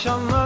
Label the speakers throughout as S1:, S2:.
S1: nişanlı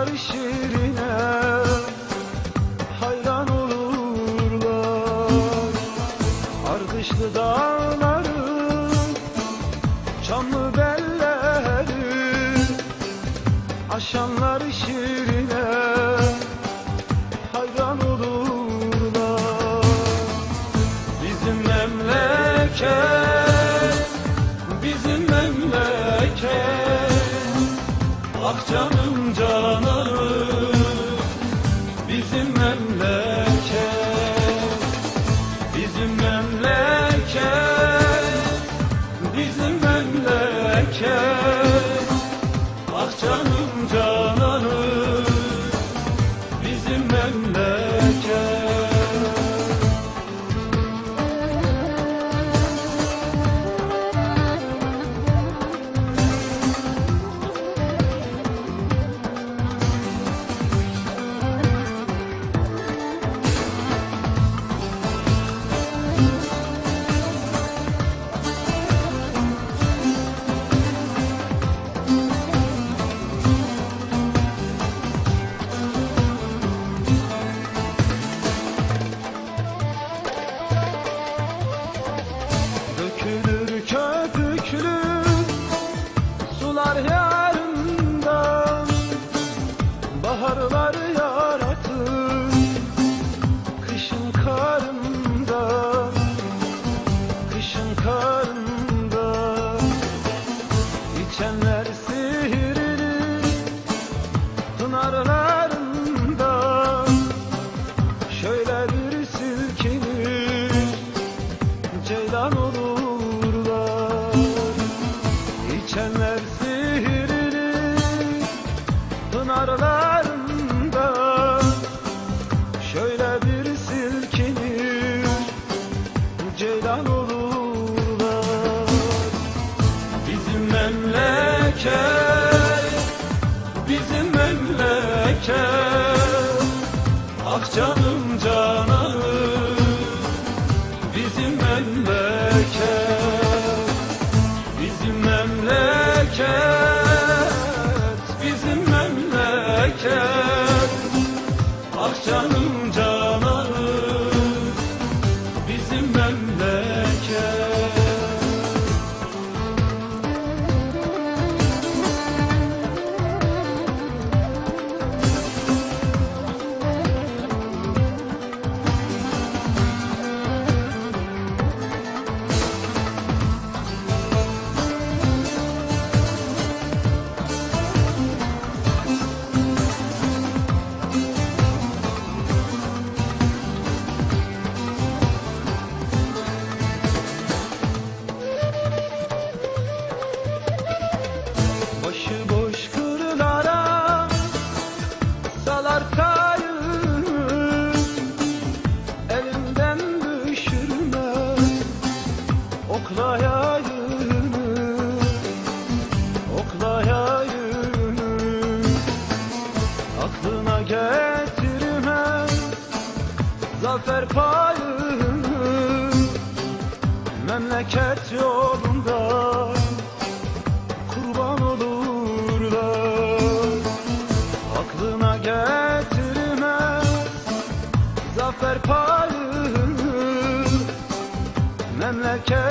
S1: ağrıyor otur Ah canım cananım atarım Elimden düşürmez Oklayayım Oklayayım. Aklına getirmez Zafer payım Memleket yolunda.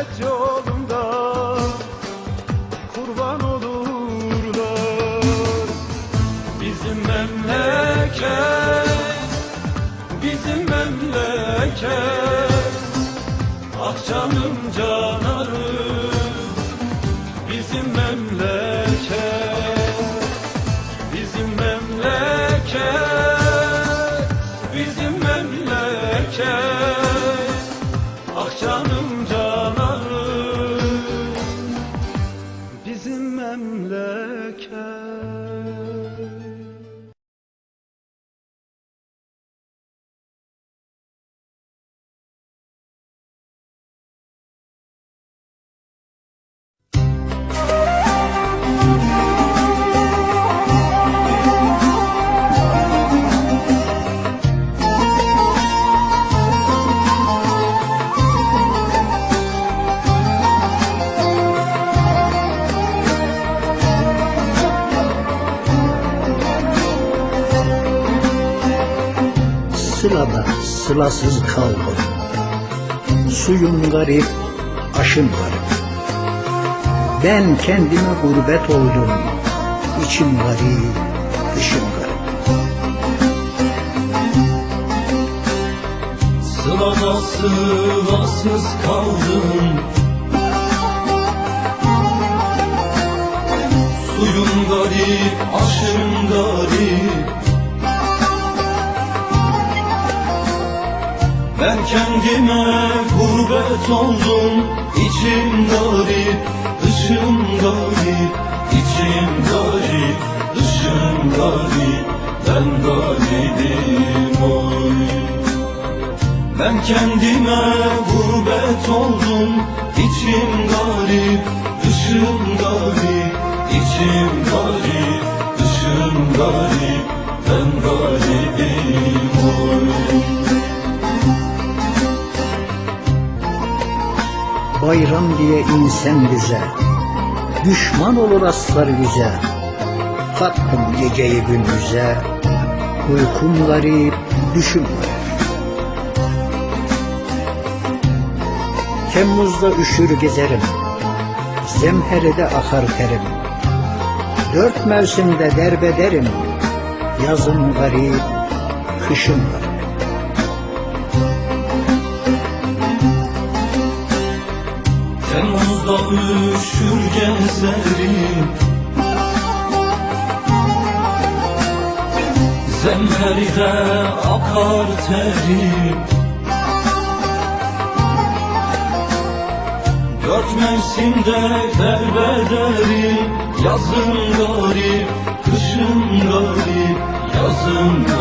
S1: cennet yolunda kurban olurlar. Bizim memleket, bizim memleket. Ah canım canım.
S2: Sılada sılasız kaldım Suyun garip, aşın garip. Ben kendime gurbet oldum. İçim garip, dışım garip.
S3: Sılada sılasız kaldım. Suyun garip, aşın garip Ben kendime gurbet oldum İçim garip, dışım garip İçim garip, dışım garip Ben garibim oy. Ben kendime gurbet oldum İçim garip, dışım garip İçim garip, dışım garip Ben garibim
S2: Bayram diye insan bize Düşman olur aslar bize Kattım geceyi gündüze Uykum garip, düşüm Temmuzda üşür gezerim Zemheride akar terim. Dört mevsimde derbederim Yazım garip, kışım garip
S3: Temmuzda üşür gezerim Zemheride akar terim Dört mevsimde derbederim Yazın garip, kışın garip Yazın garip